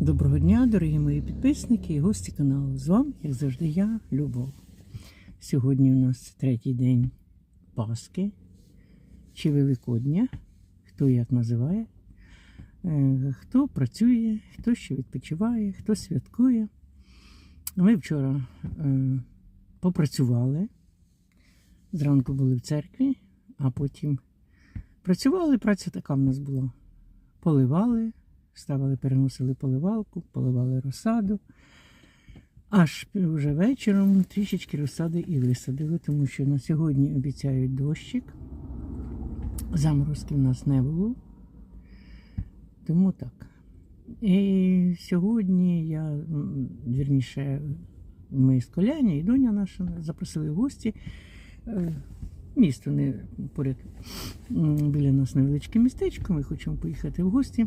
Доброго дня, дорогі мої підписники і гості каналу. З вами, як завжди, я, Любов. Сьогодні у нас третій день Пасхи чи Великодня, хто як називає, Е, хто працює, хто ще відпочиває, хто святкує. Ми вчора е, попрацювали. Зранку були в церкві, а потім працювали. Праця така в нас була. Поливали, ставили, переносили поливалку, поливали розсаду. Аж вже вечором трішечки розсади і висадили, тому що на сьогодні обіцяють дощик. Заморозків у нас не було. Тому так. І сьогодні я, вірніше, ми з Коляні і доня наша запросили в гості. Е, Місто не поряд біля нас невеличке містечко. Ми хочемо поїхати в гості.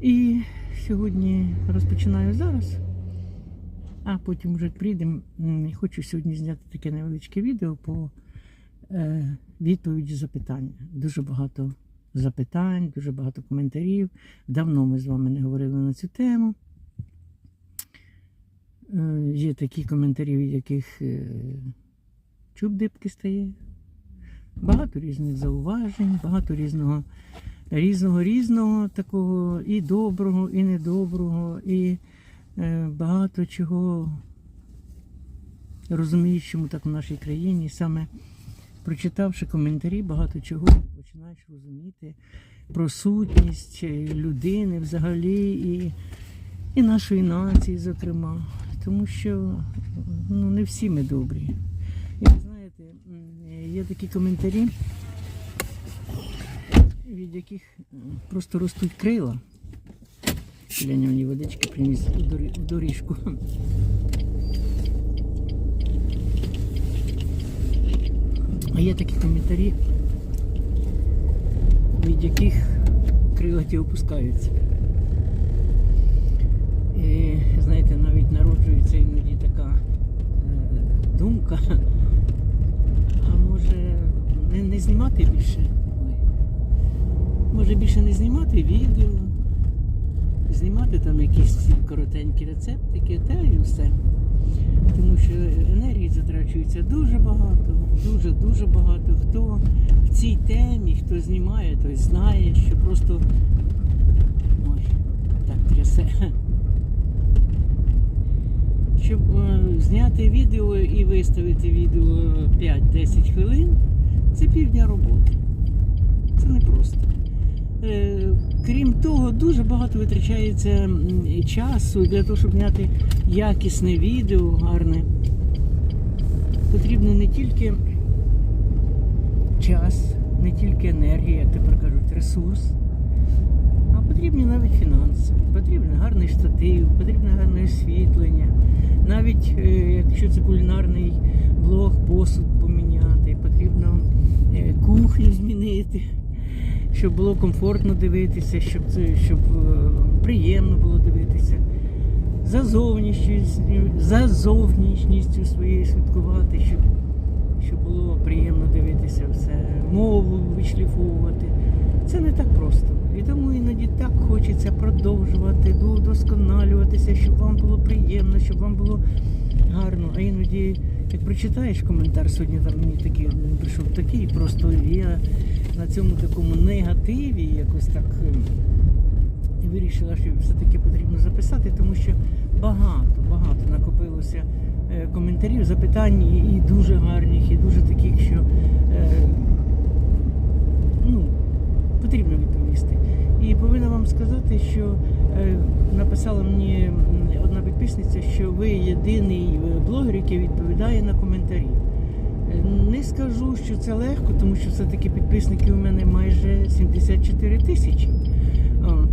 І сьогодні розпочинаю зараз, а потім вже прийдемо. Хочу сьогодні зняти таке невеличке відео по е, відповіді запитання. Дуже багато запитань, дуже багато коментарів. Давно ми з вами не говорили на цю тему. Е, є такі коментарі, від яких е, чуб дибки стає. Багато різних зауважень, багато різного різного різного такого і доброго, і недоброго, і е, багато чого розумієш, чому так в нашій країні. Саме прочитавши коментарі, багато чого починаєш розуміти про сутність е, людини взагалі і, і нашої нації, зокрема. Тому що ну, не всі ми добрі. І знаєте, є такі коментарі від яких просто ростуть крила. Леня мені водички приніс у доріжку. А є такі коментарі, від яких крила ті опускаються. І знаєте, навіть народжується іноді така е, думка, а може не, не знімати більше. Може більше не знімати відео, знімати там якісь коротенькі рецептики, та і все. Тому що енергії затрачується дуже багато, дуже-дуже багато. Хто в цій темі, хто знімає, той знає, що просто ой, так трясе. Щоб е, зняти відео і виставити відео 5-10 хвилин, це півдня роботи. Це непросто. Е, Крім того, дуже багато витрачається часу для того, щоб зняти якісне відео гарне. Потрібно не тільки час, не тільки енергія, як тепер кажуть, ресурс, а потрібні навіть фінанси, потрібен гарний штатив, потрібне гарне освітлення. Навіть е, якщо це кулінарний блог, посуд поміняти, потрібно е, кухню змінити щоб було комфортно дивитися, щоб це щоб е, приємно було дивитися. За зовнішністю, за зовнішністю своєю слідкувати, щоб, щоб було приємно дивитися все, мову вишліфовувати. Це не так просто. І тому іноді так хочеться продовжувати, вдосконалюватися, щоб вам було приємно, щоб вам було гарно. А іноді, як прочитаєш коментар, сьогодні там мені такий прийшов такий, просто я на цьому такому негативі якось так е, вирішила, що все-таки потрібно записати, тому що багато, багато накопилося е, коментарів, запитань і, дуже гарних, і дуже таких, що е, ну, потрібно відповісти. І повинна вам сказати, що е, написала мені одна підписниця, що ви єдиний блогер, який відповідає на коментарі. Е, Не скажу, що це легко, тому що все-таки підписників у мене майже 74 тисячі.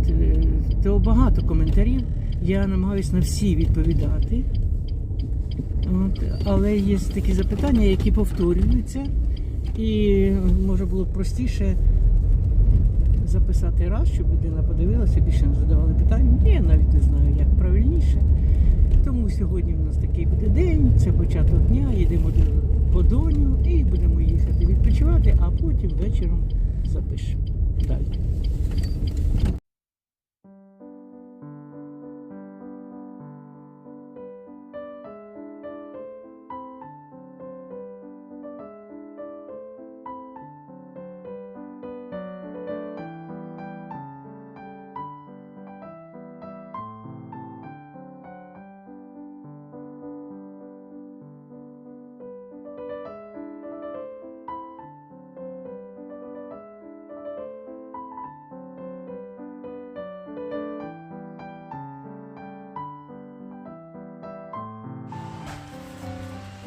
Е, то багато коментарів. Я намагаюся на всі відповідати. От, але є такі запитання, які повторюються. І може було б простіше записати раз, щоб людина подивилася, більше не задавали питань. Я навіть не знаю, як правильніше. Тому сьогодні в нас такий буде день, це початок дня, їдемо до по доню і будемо їхати відпочивати, а потім вечором запишемо. Далі.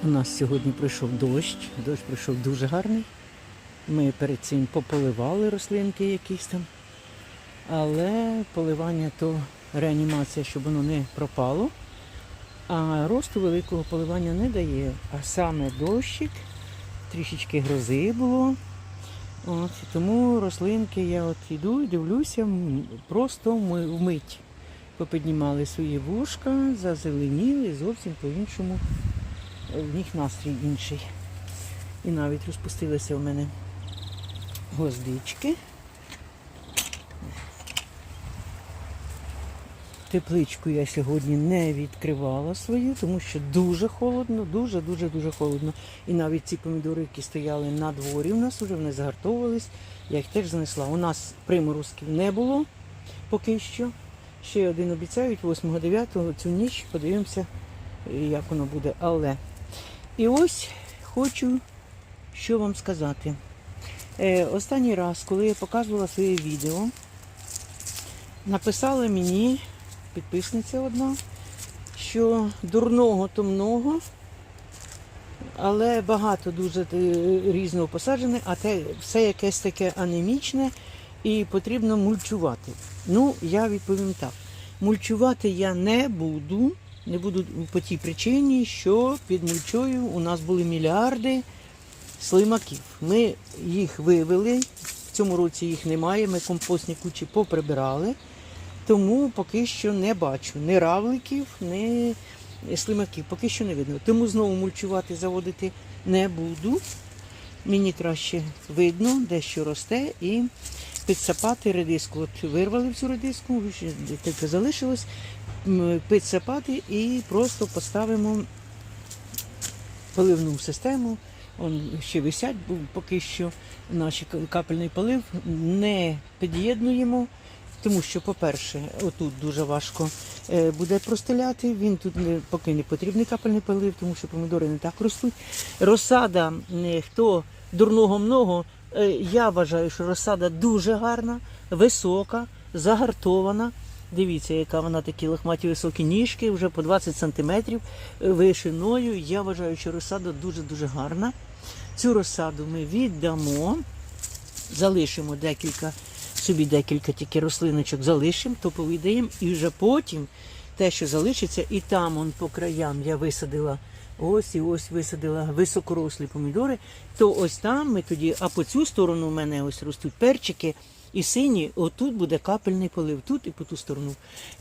У нас сьогодні пройшов дощ. Дощ пройшов дуже гарний. Ми перед цим пополивали рослинки якісь там. Але поливання то реанімація, щоб воно не пропало. А росту великого поливання не дає. А саме дощик, трішечки грози було. От, тому рослинки я от іду дивлюся, просто вмить попіднімали свої вушка, зазеленіли зовсім по-іншому. В них настрій інший. І навіть розпустилися у мене гвоздички. Тепличку я сьогодні не відкривала свою, тому що дуже холодно, дуже-дуже дуже холодно. І навіть ці помідори, які стояли на дворі, у нас вже вони загартовувались. Я їх теж занесла. У нас приморозків не було поки що. Ще один обіцяють, 8-9 цю ніч подивимося, як воно буде. Але і ось хочу що вам сказати. Е, останній раз, коли я показувала своє відео, написала мені підписниця одна, що дурного то много, але багато дуже е, різного посаджене, а те все якесь таке анемічне і потрібно мульчувати. Ну, я відповім так. Мульчувати я не буду. Не буду по тій причині, що під мульчою у нас були мільярди слимаків. Ми їх вивели. В цьому році їх немає. Ми компостні кучі поприбирали. Тому поки що не бачу ні равликів, ні слимаків. Поки що не видно. Тому знову мульчувати, заводити не буду. Мені краще видно, де що росте, і підсапати редиску. От вирвали всю редиску, тільки залишилось. М, Підсапати і просто поставимо поливну систему. Он ще висять, бо поки що наш капельний полив не під'єднуємо, тому що, по-перше, отут дуже важко е, буде простеляти. Він тут поки не потрібний капельний полив, тому що помідори не так ростуть. Розсада, хто дурного много, е, я вважаю, що розсада дуже гарна, висока, загартована. Дивіться, яка вона такі лохматі високі ніжки, вже по 20 сантиметрів е, вишиною. Я вважаю, що розсада дуже-дуже гарна. Цю розсаду ми віддамо, залишимо декілька, собі декілька тільки рослиночок залишимо, то повидаємо, і вже потім те, що залишиться, і там он по краям я висадила. Ось і ось висадила високорослі помідори, то ось там ми тоді, а по цю сторону в мене ось ростуть перчики і сині, отут буде капельний полив, тут і по ту сторону.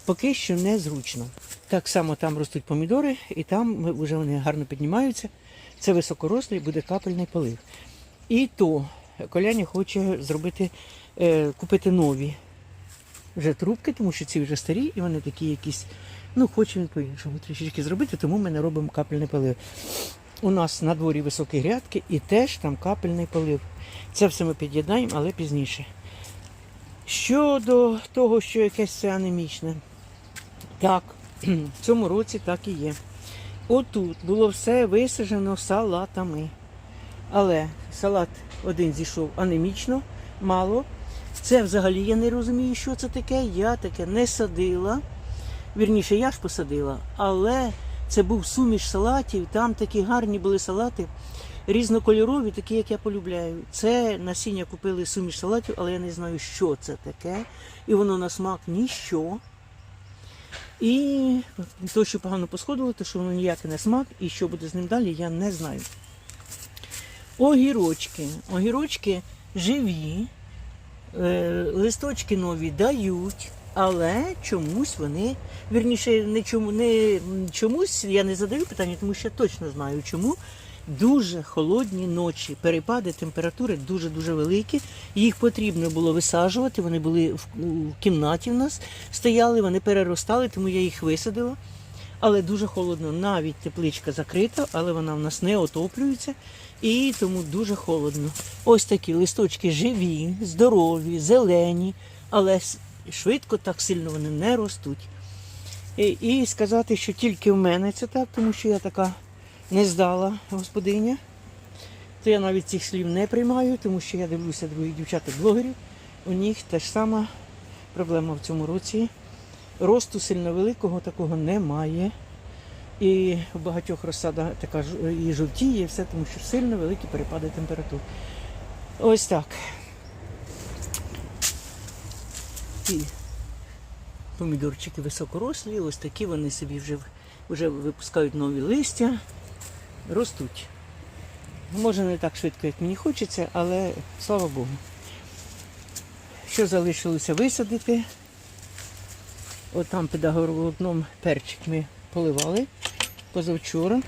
Поки що незручно. Так само там ростуть помідори, і там вже вони гарно піднімаються. Це високорослий, буде капельний полив. І то Коляня хоче зробити, е, купити нові вже трубки, тому що ці вже старі, і вони такі якісь. Ну, хоче він по-іншому трішечки зробити, тому ми не робимо капельний полив. У нас на дворі високі грядки і теж там капельний полив. Це все ми під'єднаємо, але пізніше. Щодо того, що якесь це анемічне, так, в цьому році так і є. Отут було все висаджено салатами. Але салат один зійшов анемічно, мало. Це взагалі я не розумію, що це таке. Я таке не садила. Вірніше, я ж посадила, але це був суміш салатів. Там такі гарні були салати, різнокольорові, такі, як я полюбляю. Це насіння купили суміш салатів, але я не знаю, що це таке. І воно на смак ніщо. І то, що погано посходило, то що воно ніякий не смак, і що буде з ним далі, я не знаю. Огірочки. Огірочки живі, е, листочки нові дають, але чомусь вони, вірніше, не, чому, не чомусь, я не задаю питання, тому що я точно знаю чому. Дуже холодні ночі, перепади температури дуже-дуже великі. Їх потрібно було висаджувати. Вони були в, кімнаті в нас стояли, вони переростали, тому я їх висадила. Але дуже холодно. Навіть тепличка закрита, але вона в нас не отоплюється. І тому дуже холодно. Ось такі листочки живі, здорові, зелені, але швидко так сильно вони не ростуть. І, і сказати, що тільки в мене це так, тому що я така не здала господиня. То я навіть цих слів не приймаю, тому що я дивлюся других дівчаток-блогерів. У них та ж сама проблема в цьому році. Росту сильно великого такого немає. І в багатьох розсада така і жовтіє, все, тому що сильно великі перепади температур. Ось так. І помідорчики високорослі, ось такі вони собі вже, вже випускають нові листя, ростуть. Може не так швидко, як мені хочеться, але слава Богу. Що залишилося висадити? От там під агроволокном перчик ми поливали позавчора,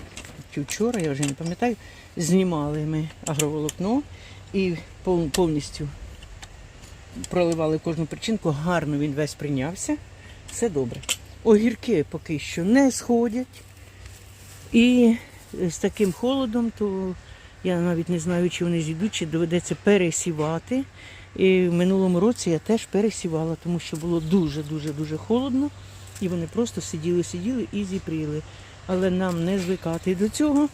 чи вчора, я вже не пам'ятаю, знімали ми агроволокно і повністю проливали кожну причинку, гарно він весь прийнявся. Все добре. Огірки поки що не сходять. І з таким холодом, то я навіть не знаю, чи вони зійдуть, чи доведеться пересівати. І в минулому році я теж пересівала, тому що було дуже-дуже дуже холодно. І вони просто сиділи, сиділи і зіпріли. Але нам не звикати до цього.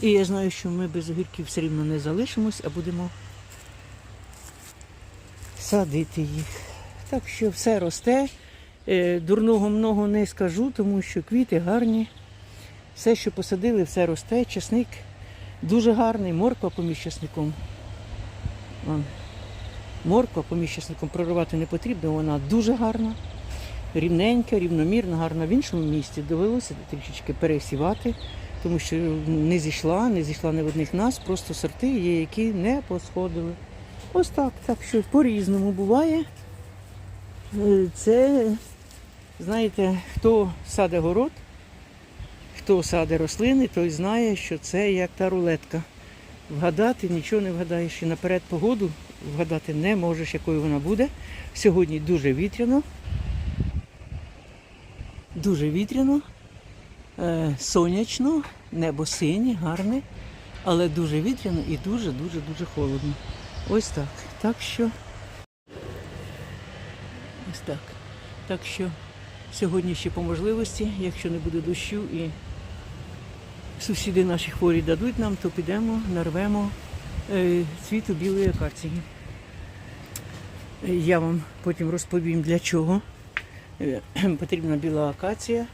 І я знаю, що ми без огірків все рівно не залишимось, а будемо садити їх. Так що все росте. Е, Дурного много не скажу, тому що квіти гарні. Все, що посадили, все росте. Часник дуже гарний, морква поміж часником. Морква поміж часником проривати не потрібно, вона дуже гарна, рівненька, рівномірна, гарна. В іншому місці довелося трішечки пересівати, тому що не зійшла, не зійшла не в одних нас, просто сорти є, які не посходили. Ось так, так що по-різному буває. Е, Це, знаєте, хто саде город, хто саде рослини, той знає, що це як та рулетка. Вгадати нічого не вгадаєш. І наперед погоду вгадати не можеш, якою вона буде. Сьогодні дуже вітряно. Дуже вітряно, е, сонячно, небо синє, гарне, але дуже вітряно і дуже-дуже дуже холодно. Ось так. Так що. Ось так. Так що сьогодні ще по можливості, якщо не буде дощу і сусіди наші хворі дадуть нам, то підемо, нарвемо е, цвіту білої акації. Е, Я вам потім розповім для чого е, потрібна біла акація,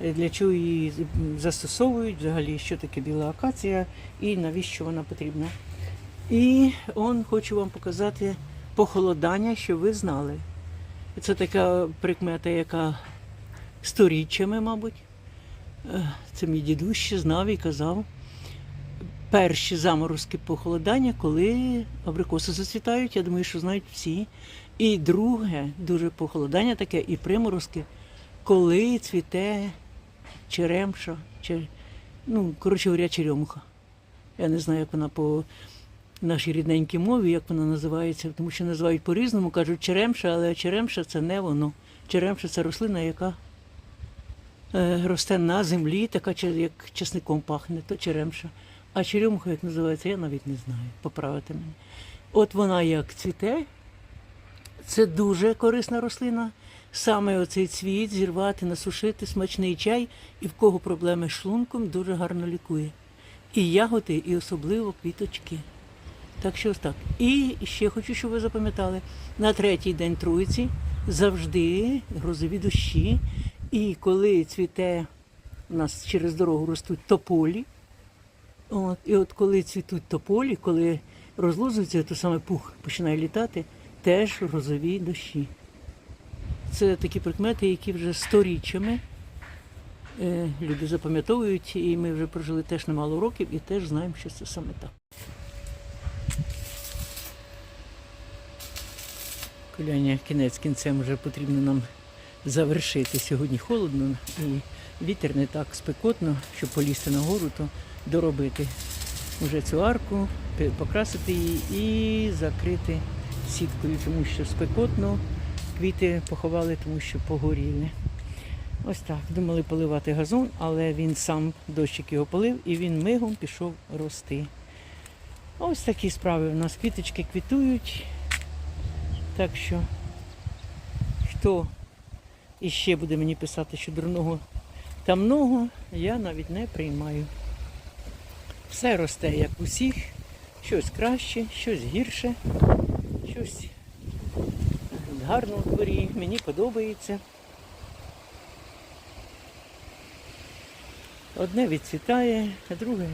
для чого її застосовують взагалі, що таке біла акація і навіщо вона потрібна. І он хочу вам показати похолодання, щоб ви знали. Це така прикмета, яка сторіччями, мабуть. Е, Це мій дідусь знав і казав. Перші заморозки похолодання, коли абрикоси зацвітають, я думаю, що знають всі. І друге, дуже похолодання таке, і приморозки, коли цвіте черемша, чер... ну, коротше говоря, черемуха. Я не знаю, як вона по нашій рідненькій мові, як вона називається, тому що називають по-різному, кажуть черемша, але черемша це не воно. Черемша це рослина, яка е, росте на землі, така як чесником пахне, то черемша. А черемуха, як називається, я навіть не знаю. Поправити мене. От вона як цвіте, це дуже корисна рослина. Саме оцей цвіт зірвати, насушити, смачний чай, і в кого проблеми з шлунком дуже гарно лікує. І ягоди, і особливо квіточки. Так що ось так. І ще хочу, щоб ви запам'ятали, на третій день Троїці завжди грозові дощі. І коли цвіте, у нас через дорогу ростуть тополі. От, і от коли цвітуть тополі, коли розлозується, то саме пух починає літати, теж грозові дощі. Це такі прикмети, які вже сторіччями е, люди запам'ятовують, і ми вже прожили теж немало років і теж знаємо, що це саме так. Коляння кінець кінцем вже потрібно нам завершити. Сьогодні холодно і вітер не так спекотно, щоб полізти нагору, то доробити вже цю арку, покрасити її і закрити сіткою, тому що спекотно, квіти поховали, тому що погоріли. Ось так. Думали поливати газон, але він сам дощик його полив і він мигом пішов рости. Ось такі справи. У нас квіточки квітують. Так що, хто іще буде мені писати, що дурного та много, я навіть не приймаю. Все росте, як усіх, щось краще, щось гірше, щось гарно у дворі, мені подобається. Одне відцвітає, а друге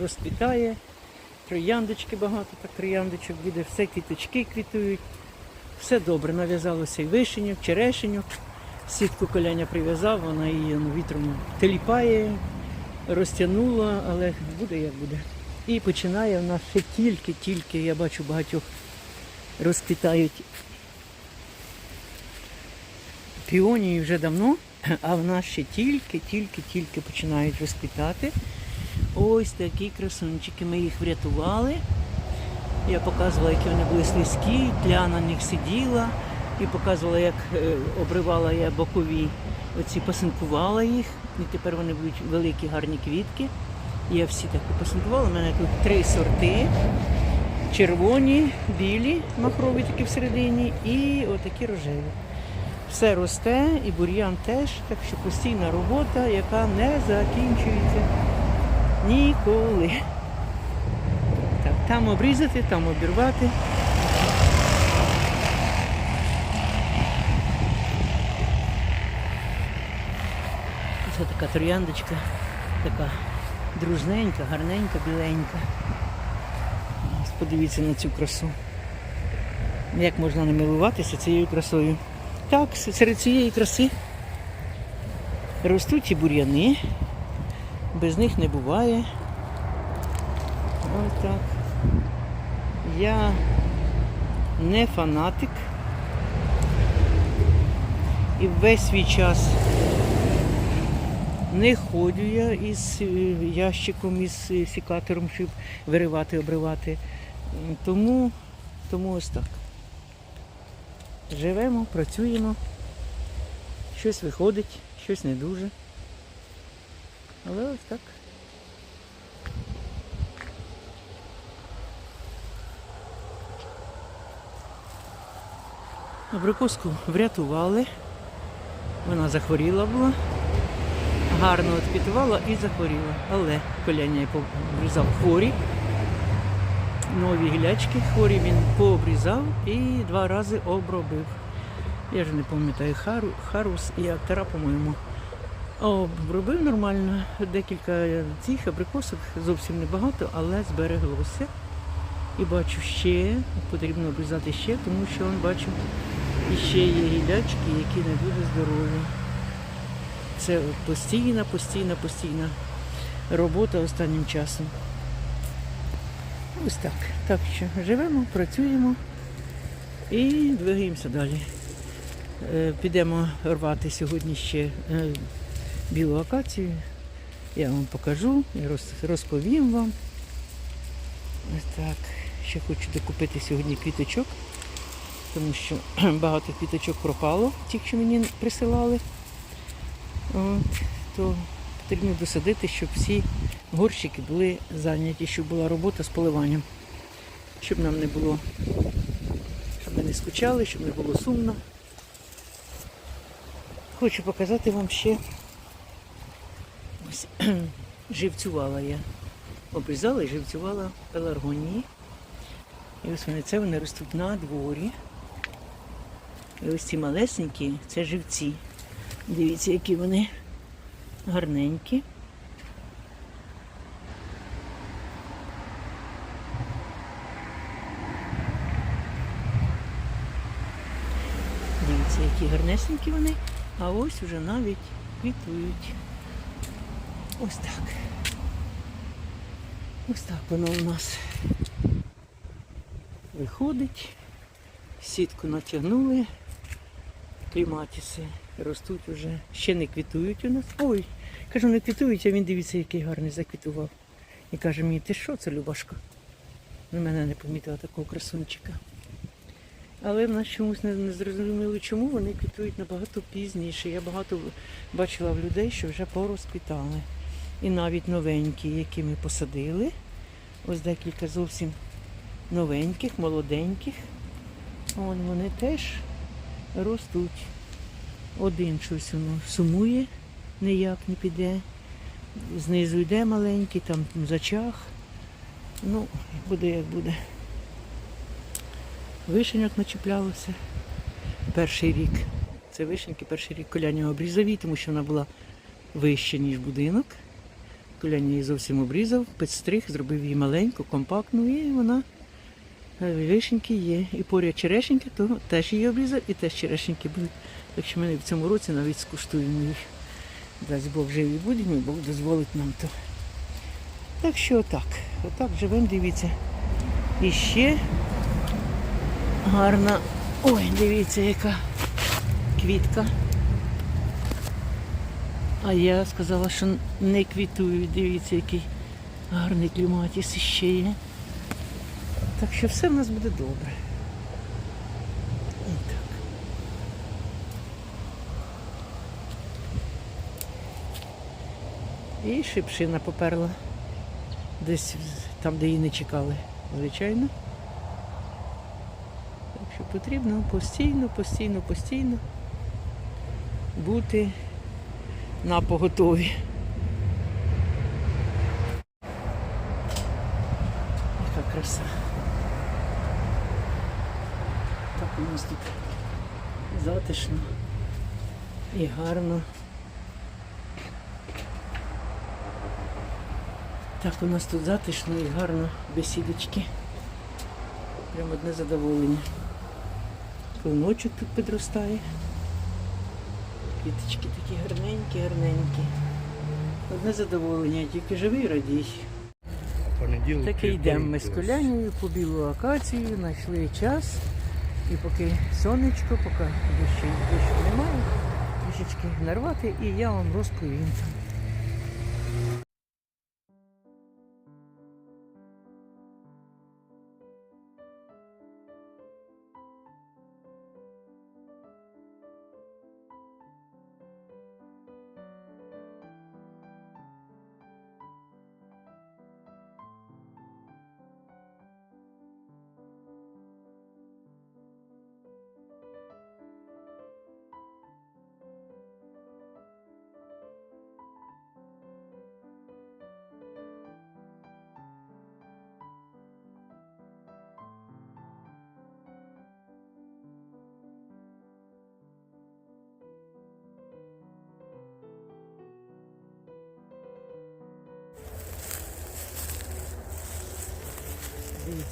розквітає. Трояндочки багато, так трояндочок буде, все квіточки квітують. Все добре, нав'язалося і вишеньок, черешеньок. Сітку коляня прив'язав, вона її ну, вітром теліпає, розтягнула, але буде як буде. І починає в нас ще тільки-тільки, я бачу багатьох розквітають піонії вже давно, а в нас ще тільки-тільки-тільки починають розквітати. Ось такі красунчики. Ми їх врятували. Я показувала, які вони були слизькі, тля на них сиділа і показувала, як е, обривала я бокові, оці посинкувала їх. І тепер вони будуть великі гарні квітки. Я всі так посинкувала. У мене тут три сорти. Червоні, білі, махрові такі всередині, і отакі рожеві. Все росте і бур'ян теж, так що постійна робота, яка не закінчується ніколи. Там обрізати, там обірвати. Це така трояндочка, така дружненька, гарненька, біленька. Подивіться на цю красу. Як можна не милуватися цією красою? Так, серед цієї краси ростуть і бур'яни, без них не буває. Ось так. Я не фанатик. І весь свій час не ходжу я із е, ящиком, із е, сікатором, щоб виривати, обривати. Тому, тому ось так. Живемо, працюємо, щось виходить, щось не дуже. Але ось так. Абрикоску врятували. Вона захворіла була. Гарно відквітувала і захворіла. Але коляня я обрізав хворі. Нові гілячки хворі він пообрізав і два рази обробив. Я ж не пам'ятаю хару, харус і актера, по-моєму. Обробив нормально. Декілька цих абрикосок, зовсім небагато, але збереглося. І бачу ще, потрібно обрізати ще, тому що он, бачу, іще є гілячки, які не дуже здорові. Це постійна, постійна, постійна робота останнім часом. Ось так. Так що живемо, працюємо і двигаємося далі. Е, Підемо рвати сьогодні ще е, білу акацію. Я вам покажу і розповім вам. Ось так. Ще хочу докупити сьогодні квіточок, тому що багато квіточок пропало, ті, що мені присилали. От, то потрібно досадити, щоб всі горщики були зайняті, щоб була робота з поливанням. Щоб нам не було, щоб ми не скучали, щоб не було сумно. Хочу показати вам ще. Ось живцювала я. Обрізала і живцювала пеларгонії. І ось вони це вони ростуть на дворі. І ось ці малесенькі це живці. Дивіться, які вони гарненькі. Дивіться, які гарнесенькі вони, а ось уже навіть квітують. Ось так. Ось так воно у нас виходить. Сітку натягнули. Кліматіси ростуть уже. Ще не квітують у нас. Ой, кажу, не квітують, а він дивіться, який гарний заквітував. І каже мені, ти що це, Любашка? На мене не помітила такого красунчика. Але в нас чомусь не, не зрозуміли, чому вони квітують набагато пізніше. Я багато бачила в людей, що вже порозквітали. І навіть новенькі, які ми посадили. Ось декілька зовсім новеньких, молоденьких. Вон вони теж ростуть. Один щось воно сумує, ніяк не піде. Знизу йде маленький, там зачах. Ну, буде як буде. Вишеньок начіплялося. Перший рік. Це вишеньки, перший рік коляня обрізові, тому що вона була вища, ніж будинок. Коляня її зовсім обрізав, підстриг, зробив її маленьку, компактну, і вона вишеньки є. І поряд черешеньки, то теж її обрізав, і теж черешеньки будуть. Так що ми в цьому році навіть скуштуємо їх. Дасть Бог живі будемо, і Бог дозволить нам то. Так що отак. Отак живемо, дивіться. І ще гарна. Ой, дивіться, яка квітка. А я сказала, що не квітують. Дивіться, який гарний кліматіс іще є. Так що все в нас буде добре. І шипшина поперла. Десь там, де її не чекали, звичайно. Так що потрібно постійно, постійно, постійно бути на поготові. Яка краса. Так у нас тут затишно і гарно. Так у нас тут затишно і гарно бесідочки. Прямо одне задоволення. Клиночок тут підростає. Квіточки такі гарненькі, гарненькі. Одне задоволення, тільки живий радій. Так і йдемо ми з колянею по білу акацію, знайшли час. І поки сонечко, поки дощу, немає, трішечки нарвати і я вам розповім.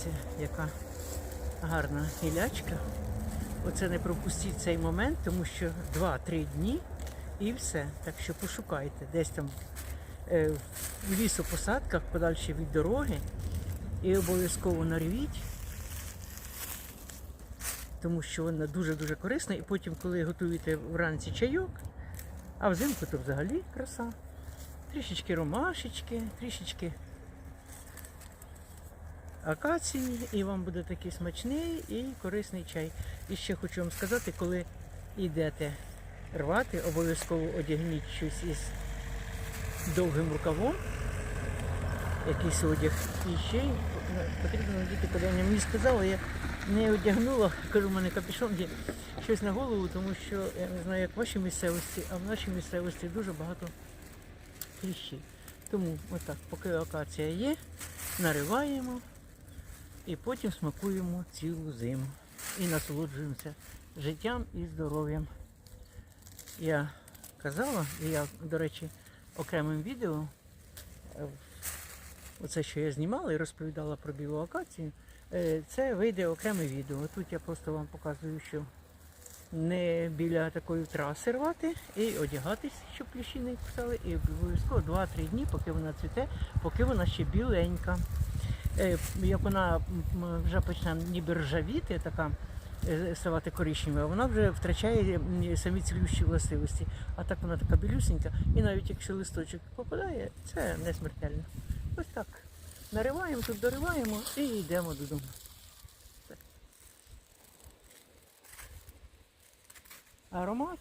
Дивіться, яка гарна гілячка. Оце не пропустіть цей момент, тому що 2-3 дні і все. Так що пошукайте десь там е, в лісопосадках, подальше від дороги. І обов'язково нарвіть, тому що вона дуже-дуже корисна. І потім, коли готуєте вранці чайок, а взимку то взагалі краса. Трішечки ромашечки, трішечки акації, і вам буде такий смачний і корисний чай. І ще хочу вам сказати, коли йдете рвати, обов'язково одягніть щось із довгим рукавом, якийсь одяг. І ще потрібно надіти, коли мені сказали, я не одягнула, кажу, в мене капюшон є щось на голову, тому що я не знаю, як в вашій місцевості, а в нашій місцевості дуже багато кліщів. Тому отак, поки акація є, нариваємо і потім смакуємо цілу зиму. І насолоджуємося життям і здоров'ям. Я казала, і я, до речі, окремим відео, е, оце, що я знімала і розповідала про білу акацію, е, це вийде окреме відео. Тут я просто вам показую, що не біля такої траси рвати і одягатись, щоб кліщі не кусали, і обов'язково 2-3 дні, поки вона цвіте, поки вона ще біленька. Е, Як вона вже почне ніби ржавіти, така е, ставати коричневою, вона вже втрачає самі цілющі властивості. А так вона така білюсенька, і навіть якщо листочок попадає, це не смертельно. Ось так. Нариваємо, тут дориваємо і йдемо додому. Аромат